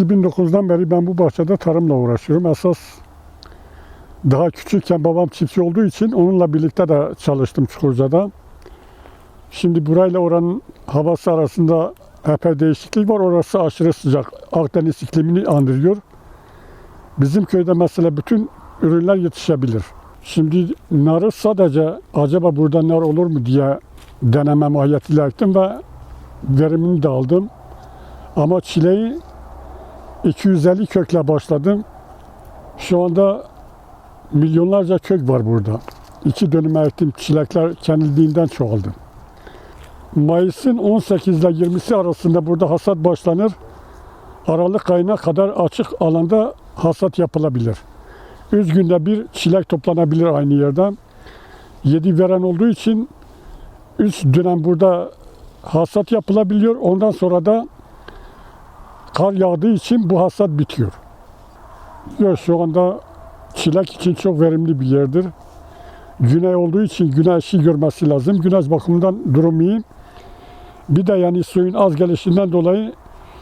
2009'dan beri ben bu bahçede tarımla uğraşıyorum. Esas daha küçükken babam çiftçi olduğu için onunla birlikte de çalıştım Çukurca'da. Şimdi burayla oranın havası arasında epey değişiklik var. Orası aşırı sıcak. Akdeniz iklimini andırıyor. Bizim köyde mesela bütün ürünler yetişebilir. Şimdi narı sadece acaba burada nar olur mu diye deneme mahiyetiyle ektim ve verimini de aldım. Ama çileği 250 kökle başladım. Şu anda milyonlarca kök var burada. İki dönüme ektim. Çilekler kendiliğinden çoğaldı. Mayıs'ın 18 ile 20'si arasında burada hasat başlanır. Aralık ayına kadar açık alanda hasat yapılabilir. Üç günde bir çilek toplanabilir aynı yerden. Yedi veren olduğu için üç dönem burada hasat yapılabiliyor. Ondan sonra da kar yağdığı için bu hasat bitiyor. Yok şu anda çilek için çok verimli bir yerdir. Güney olduğu için güneşi görmesi lazım. Güneş bakımından durum iyi. Bir de yani suyun az gelişinden dolayı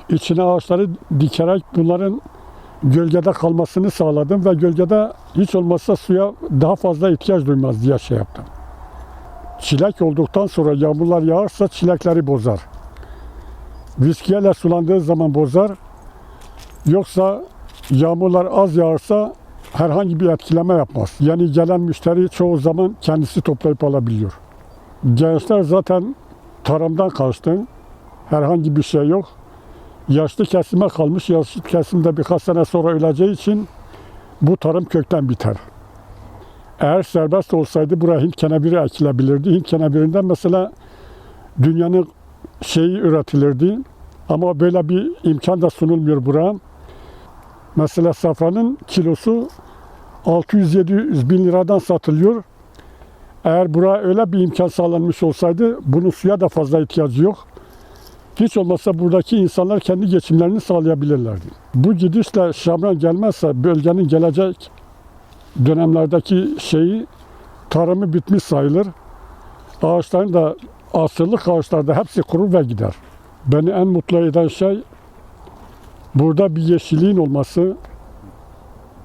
içine ağaçları dikerek bunların gölgede kalmasını sağladım ve gölgede hiç olmazsa suya daha fazla ihtiyaç duymaz diye şey yaptım. Çilek olduktan sonra yağmurlar yağarsa çilekleri bozar. Viskiyeler sulandığı zaman bozar. Yoksa yağmurlar az yağarsa herhangi bir etkileme yapmaz. Yani gelen müşteri çoğu zaman kendisi toplayıp alabiliyor. Gençler zaten tarımdan kaçtı. Herhangi bir şey yok. Yaşlı kesime kalmış. Yaşlı kesimde birkaç sene sonra öleceği için bu tarım kökten biter. Eğer serbest olsaydı buraya Hint kenebiri ekilebilirdi. Hint kenebirinden mesela dünyanın şeyi üretilirdi. Ama böyle bir imkan da sunulmuyor buraya. Mesela safranın kilosu 600-700 bin liradan satılıyor. Eğer buraya öyle bir imkan sağlanmış olsaydı bunun suya da fazla ihtiyacı yok. Hiç olmazsa buradaki insanlar kendi geçimlerini sağlayabilirlerdi. Bu gidişle Şamran gelmezse bölgenin gelecek dönemlerdeki şeyi tarımı bitmiş sayılır. Ağaçların da asırlık ağaçlarda hepsi kurur ve gider. Beni en mutlu eden şey burada bir yeşilliğin olması,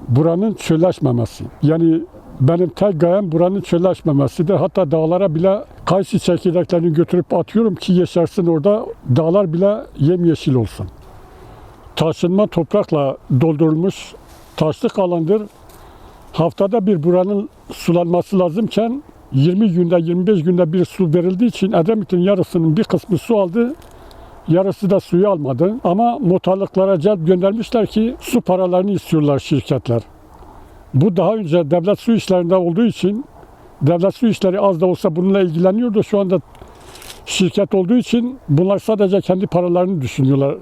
buranın çölleşmemesi. Yani benim tek gayem buranın çölleşmemesidir. Hatta dağlara bile kayısı çekirdeklerini götürüp atıyorum ki yeşersin orada. Dağlar bile yemyeşil olsun. Taşınma toprakla doldurulmuş taşlık alandır. Haftada bir buranın sulanması lazımken 20 günde 25 günde bir su verildiği için Edremit'in yarısının bir kısmı su aldı. Yarısı da suyu almadı. Ama muhtarlıklara celp göndermişler ki su paralarını istiyorlar şirketler. Bu daha önce devlet su işlerinde olduğu için devlet su işleri az da olsa bununla ilgileniyordu. Şu anda şirket olduğu için bunlar sadece kendi paralarını düşünüyorlar.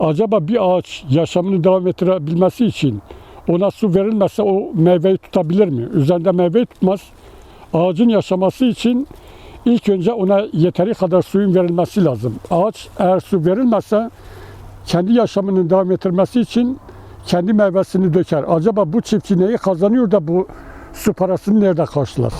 Acaba bir ağaç yaşamını devam ettirebilmesi için ona su verilmezse o meyveyi tutabilir mi? Üzerinde meyveyi tutmaz. Ağacın yaşaması için ilk önce ona yeteri kadar suyun verilmesi lazım. Ağaç eğer su verilmezse kendi yaşamını devam ettirmesi için kendi meyvesini döker. Acaba bu çiftçi neyi kazanıyor da bu su parasını nerede karşılar?